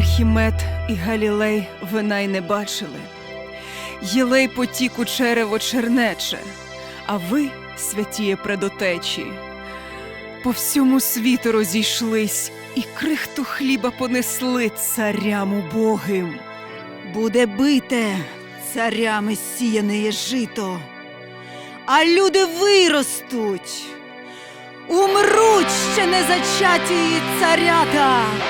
Архімед і Галілей вина й не бачили. Єлей потік у черево чернече, а ви, святіє предотечі, по всьому світу розійшлись і крихту хліба понесли царям убогим. Буде бите царями сіяне жито, а люди виростуть, умруть ще не зачаті царята.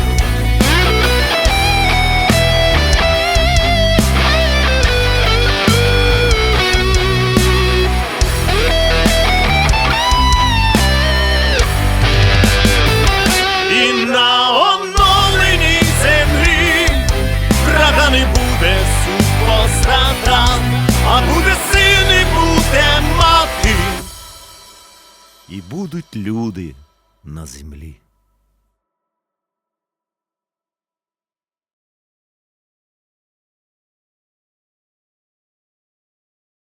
Не буде супостата, а буде син і буде мати, і будуть люди на землі.